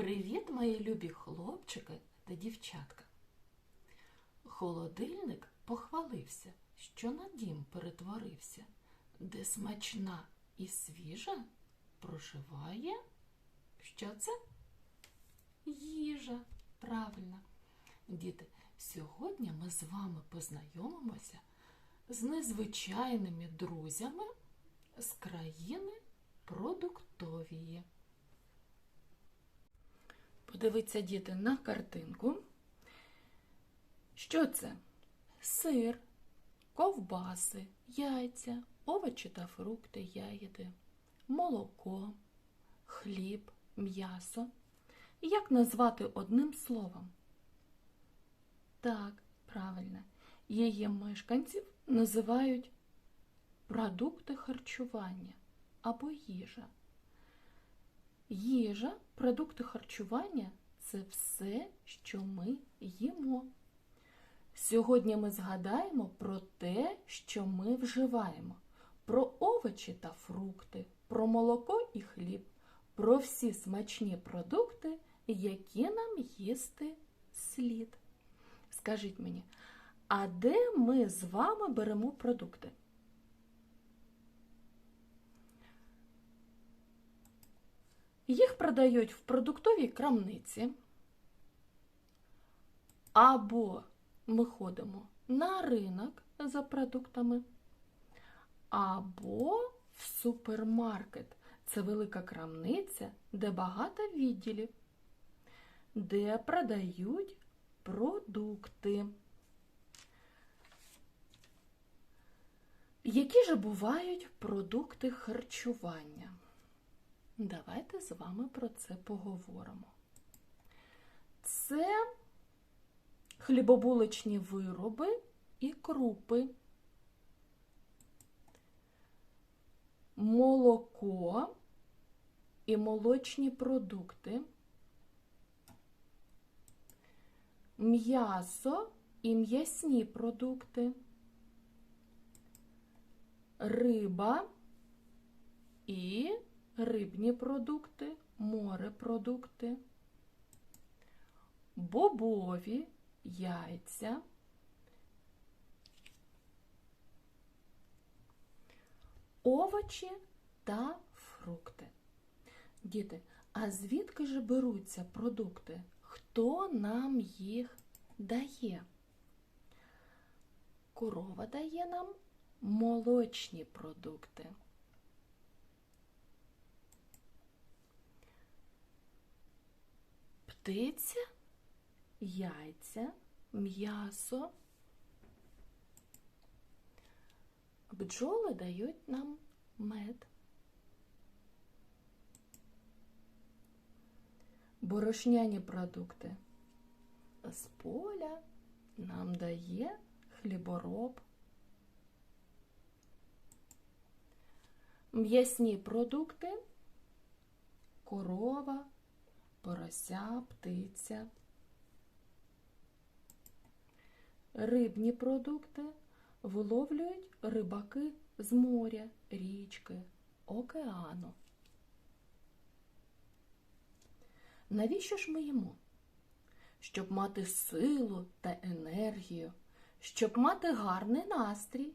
Привіт, мої любі хлопчики та дівчатка. Холодильник похвалився, що на дім перетворився, де смачна і свіжа проживає. Що це? Їжа. Правильно. Діти, сьогодні ми з вами познайомимося з незвичайними друзями з країни продуктовії. Подивіться, діти, на картинку. Що це? Сир, ковбаси, яйця, овочі та фрукти, ягіди, молоко, хліб, м'ясо. Як назвати одним словом? Так, правильно. Її мешканців називають продукти харчування або їжа. Їжа, продукти харчування це все, що ми їмо. Сьогодні ми згадаємо про те, що ми вживаємо, про овочі та фрукти, про молоко і хліб, про всі смачні продукти, які нам їсти слід. Скажіть мені, а де ми з вами беремо продукти? Їх продають в продуктовій крамниці. Або ми ходимо на ринок за продуктами, або в супермаркет. Це велика крамниця, де багато відділів, де продають продукти. Які ж бувають продукти харчування? Давайте з вами про це поговоримо. Це хлібобулочні вироби і крупи, молоко і молочні продукти, м'ясо і м'ясні продукти, риба і рибні продукти, морепродукти, бобові, яйця, овочі та фрукти. Діти, а звідки ж беруться продукти? Хто нам їх дає? Корова дає нам молочні продукти. Птиця, яйця, м'ясо. Бджоли дають нам мед. Борошняні продукти. З поля нам дає хлібороб. М'ясні продукти, корова, порося, птиця. Рибні продукти виловлюють рибаки з моря, річки, океану. Навіщо ж ми їмо? Щоб мати силу та енергію, щоб мати гарний настрій,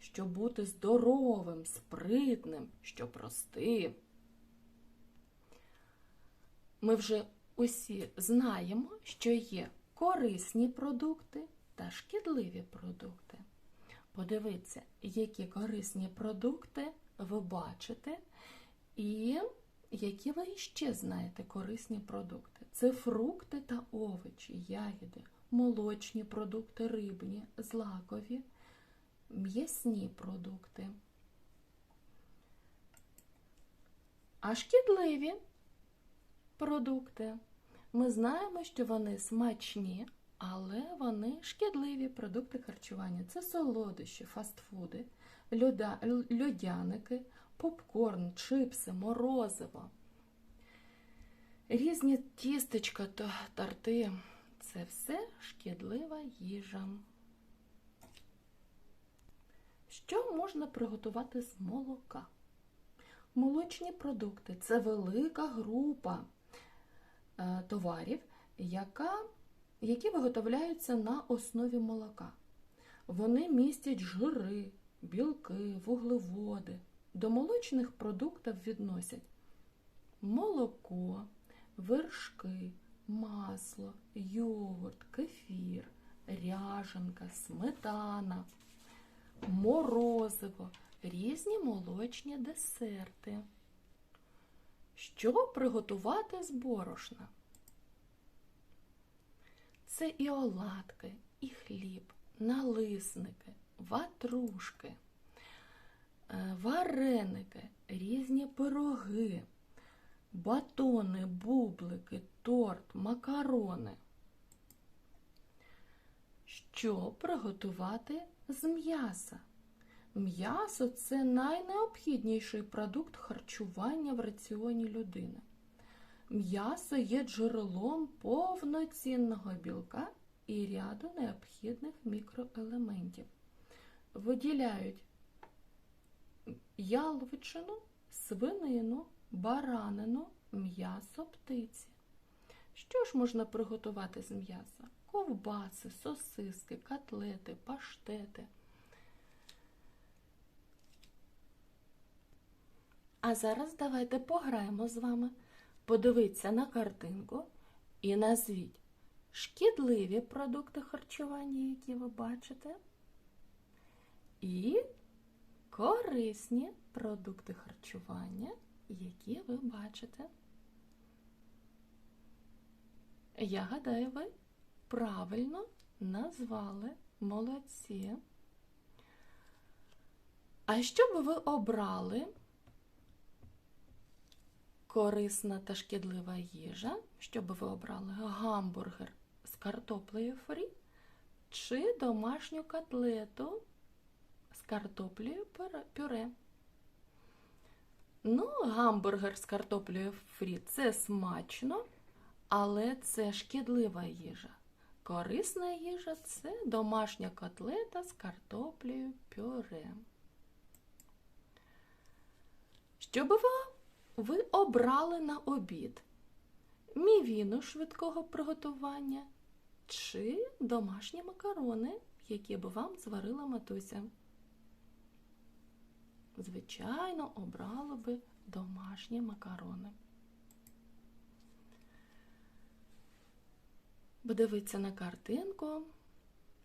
щоб бути здоровим, спритним, щоб рости. Ми вже усі знаємо, що є корисні продукти та шкідливі продукти. Подивіться, які корисні продукти ви бачите, і які ви ще знаєте корисні продукти. Це фрукти та овочі, ягіди, молочні продукти, рибні, злакові, м'ясні продукти. А шкідливі продукти. Ми знаємо, що вони смачні, але вони шкідливі продукти харчування. Це солодощі, фастфуди, льодяники, попкорн, чипси, морозиво. Різні тістечка та торти це все шкідлива їжа. Що можна приготувати з молока? Молочні продукти це велика група товарів, яка, які виготовляються на основі молока. Вони містять жири, білки, вуглеводи. До молочних продуктів відносять молоко, вершки, масло, йогурт, кефір, ряженка, сметана, морозиво, різні молочні десерти. Що приготувати з борошна? Це і оладки, і хліб, налисники, ватрушки, е, вареники, різні пироги, батони, бублики, торт, макарони. Що приготувати з м'яса? М'ясо це найнеобхідніший продукт харчування в раціоні людини. М'ясо є джерелом повноцінного білка і ряду необхідних мікроелементів. Виділяють яловичину, свинину, баранину, м'ясо птиці. Що ж можна приготувати з м'яса? Ковбаси, сосиски, котлети, паштети. А зараз давайте пограємо з вами. Подивіться на картинку і назвіть шкідливі продукти харчування, які ви бачите, і корисні продукти харчування, які ви бачите. Я гадаю, ви правильно назвали молодці. А що би ви обрали? Корисна та шкідлива їжа, що би ви обрали гамбургер з картоплею фрі чи домашню котлету з картоплею пюре. Ну, гамбургер з картоплею фрі це смачно, але це шкідлива їжа. Корисна їжа це домашня котлета з картоплею пюре. Що би ви ви обрали на обід мівіну швидкого приготування чи домашні макарони, які б вам зварила матуся. Звичайно, обрали би домашні макарони. Подивіться на картинку,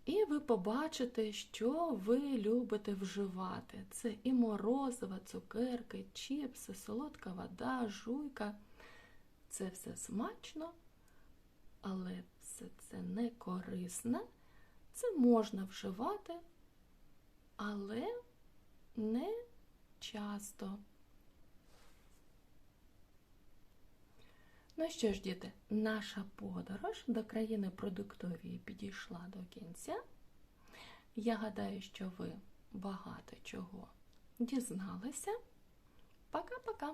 і ви побачите, що ви любите вживати. Це і морозиво, цукерки, чіпси, солодка вода, жуйка. Це все смачно, але все це не корисне. Це можна вживати, але не часто. Ну що ж, діти, наша подорож до країни продуктової підійшла до кінця. Я гадаю, що ви багато чого дізналися. Пока-пока!